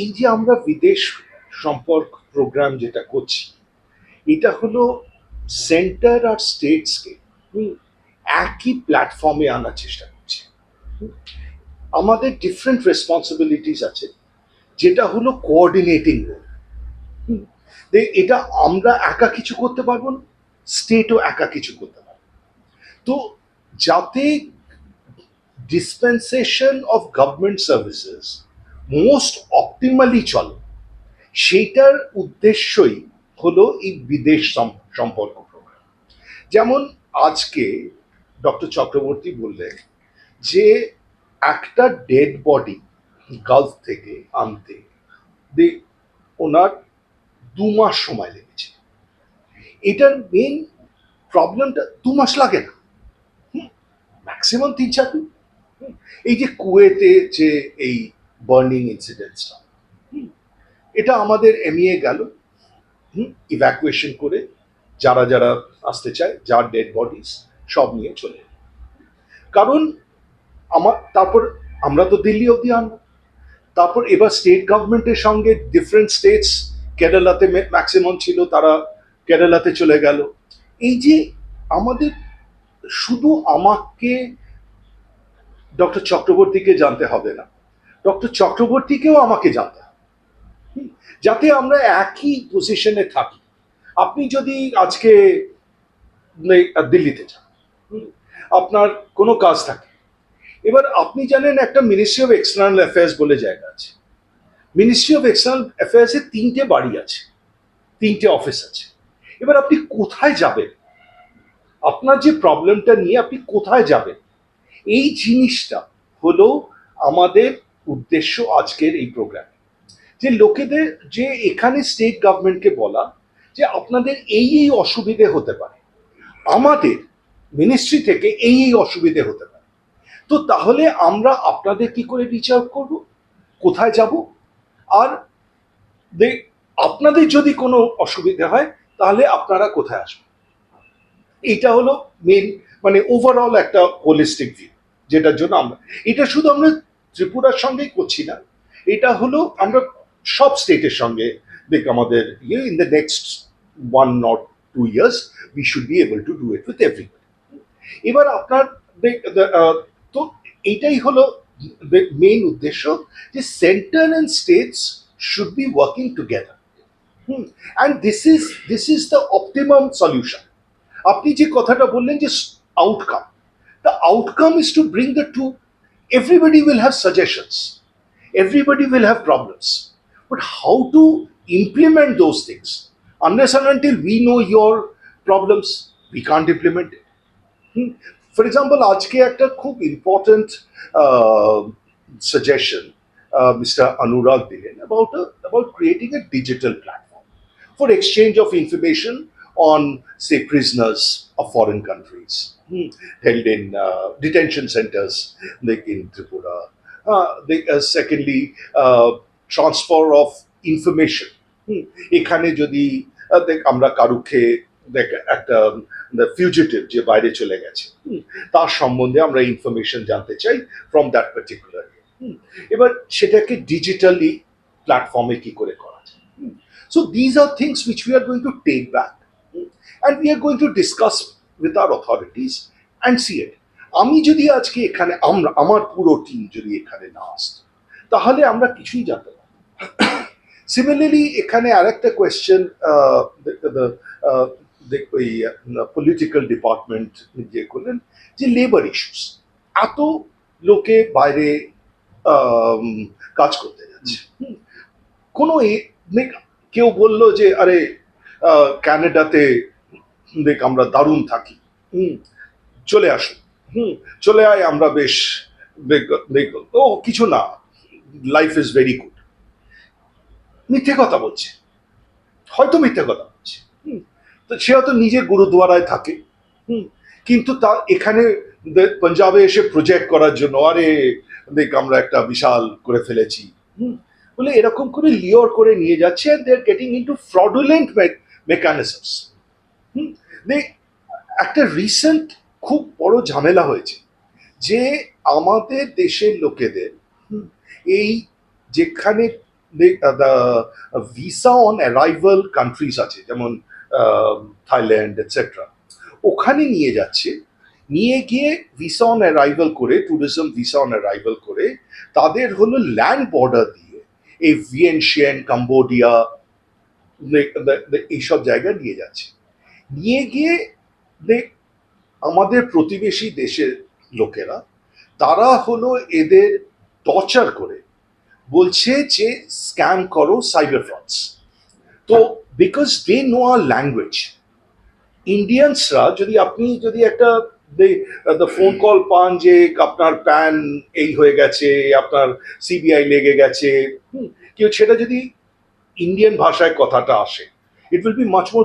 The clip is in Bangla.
এই যে আমরা বিদেশ সম্পর্ক প্রোগ্রাম যেটা করছি, এটা হলো সেন্টার আর স্টেটসকে একই প্ল্যাটফর্মে আনার চেষ্টা করছি। আমাদের ডিফারেন্ট রেসপন্সিবিলিটিস আছে, যেটা হলো কোঅর্ডিনেটিং রোল এটা আমরা একা কিছু করতে পারব না স্টেটও একা কিছু করতে পারবে তো যাতে dispensation of government services most optimally চলে। সেইটার উদ্দেশ্যই হলো এই বিদেশ সম্পর্ক প্রোগ্রাম। যেমন আজকে ডক্টর চক্রবর্তী বললেন যে একটা ডেড বডি গালফ থেকে আনতে ওনার দু মাস সময় লেগেছে। এটার মেন প্রবলেমটা দু মাস লাগে না। ম্যাক্সিমাম তিন চার এই যে কুয়েতে যে এই বার্নিং ইনসিডেন্টসটা এটা আমাদের এমইএ গেল ইভ্যাকুয়েশন করে যারা যারা আসতে চায়, যার ডেড বডিস সব নিয়ে চলে। কারণ আমার তারপর আমরা তো দিল্লি অবধি আনব। তারপর এবার স্টেট গভর্নমেন্টের সঙ্গে ডিফারেন্ট স্টেটস কেরালাতে ম্যাক্সিমাম ছিল, তারা কেরালাতে চলে গেল। এই যে আমাদের শুধু আমাকে ডক্টর চক্রবর্তীকে জানতে হবে না ডক্টর চক্রবর্তীকেও আমাকে জানতে যাতে আমরা একই পজিশনে থাকি। আপনি যদি আজকে দিল্লিতে যান আপনার কোনো কাজ থাকে। এবার আপনি জানেন একটা মিনিস্ট্রি অফ এক্সটার্নাল অ্যাফেয়ার্স বলে জায়গা আছে। মিনিস্ট্রি অফ এক্সটার্নাল অ্যাফেয়ার্সে তিনটে বাড়ি আছে, তিনটে অফিস আছে। এবার আপনি কোথায় যাবেন? আপনার যে প্রবলেমটা নিয়ে আপনি কোথায় যাবেন? এই জিনিসটা হলো আমাদের উদ্দেশ্য আজকের এই প্রোগ্রাম যে লোকেদের, যে এখানে স্টেট গভর্নমেন্টকে বলা যে আপনাদের এই এই অসুবিধে হতে পারে, আমাদের মিনিস্ট্রি থেকে এই এই অসুবিধে হতে পারে। তো তাহলে আমরা আপনাদের কি করে রিচ আউট করব? কোথায় যাব? আর আপনাদের যদি কোনো অসুবিধা হয়, তাহলে আপনারা কোথায় আসবেন? এটা হলো মেন মানে ওভারঅল একটা হোলিস্টিক ভিউ যেটার জন্য আমরা, এটা শুধু আমরা ত্রিপুরার সঙ্গেই করছি না। এটা হলো আমরা সব স্টেটের সঙ্গে, দেখ আমাদের ইয়ে in the next one not two years we should be able to do it with everybody এবার আপনার তো এইটাই হলো মেইন উদ্দেশ্য যে centre and states should be working together and this is this is the optimum solution আপনি যে কথাটা বললেন যে outcome the outcome is to bring the to everybody will have suggestions everybody will have problems but how to implement those things unless and until we know your problems we can't implement it for example আজকে একটা খুব ইম্পর্টেন্ট সাজেশন মিস্টার অনুরাগ দিলেন about about creating a digital platform for exchange of information On, say, prisoners of foreign countries hmm, held in uh, detention centers like in Tripura. Uh, they, uh, secondly, uh, transfer of information. Hmm, এখানে যদি দেখ আমরা কারুকে দেখ একটা ফিউজিটিভ যে বাইরে চলে গেছে তার সম্বন্ধে আমরা ইনফরমেশন জানতে চাই ফ্রম দ্যাট পার্টিকুলার এবার সেটাকে ডিজিটালি প্ল্যাটফর্মে কি করে করা যায় these are things which we are going to take back mm, and we are going to discuss with our authorities and see it. আমি যদি আজকে এখানে, আমরা, আমার পুরো টিম যদি এখানে না আসতো, তাহলে আমরা কিছুই জানতে পারতাম সিমিলারলি এখানে আরেকটা কোয়েশ্চেন ওই পলিটিক্যাল ডিপার্টমেন্ট যে করলেন, যে লেবার ইস্যুস এত লোকে বাইরে কাজ করতে যাচ্ছে। কোনো কেউ বলল যে, আরে ক্যানাডাতে দেখ আমরা দারুণ থাকি। হুম, চলে আসুন হুম, চলে আয়, আমরা বেশ ও, কিছু না লাইফ ইজ ভেরি গুড মিথ্যে কথা বলছে। হয়তো মিথ্যে কথা বলছে। হুম, তো সে হয়তো নিজে গুরুদুয়ারায় থাকে। হুম, কিন্তু তা এখানে পাঞ্জাবে এসে প্রজেক্ট করার জন্য, আরে দেখ, আমরা একটা বিশাল করে ফেলেছি। হুম, বলে এরকম করে লিওর করে নিয়ে যাচ্ছে they are getting into fraudulent mechanisms hmm? একটা রিসেন্ট খুব বড় ঝামেলা হয়েছে যে আমাদের দেশের লোকেদের এই যেখানে ভিসা অন অ্যারাইভাল কান্ট্রিজ আছে, যেমন থাইল্যান্ড এটসেট্রা ওখানে নিয়ে যাচ্ছে, নিয়ে গিয়ে ভিসা অন অ্যারাইভাল করে ট্যুরিজম ভিসা অন অ্যারাইভাল করে, তাদের হলো ল্যান্ড বর্ডার দিয়ে, এই ভিয়েনশিয়ান কাম্বোডিয়া এইসব জায়গায় নিয়ে যাচ্ছে। নিয়ে গিয়ে আমাদের প্রতিবেশী দেশের লোকেরা, তারা হলো এদের টর্চার করে, বলছে যে স্ক্যাম করো সাইবার ফ্রডস। তো because they know our language ইন্ডিয়ানসরা যদি আপনি যদি একটা ফোন কল পান যে আপনার প্যান এই হয়ে গেছে, আপনার সিবিআই লেগে গেছে কেউ সেটা যদি ইন্ডিয়ান ভাষায় কথাটা আসে। It will be much more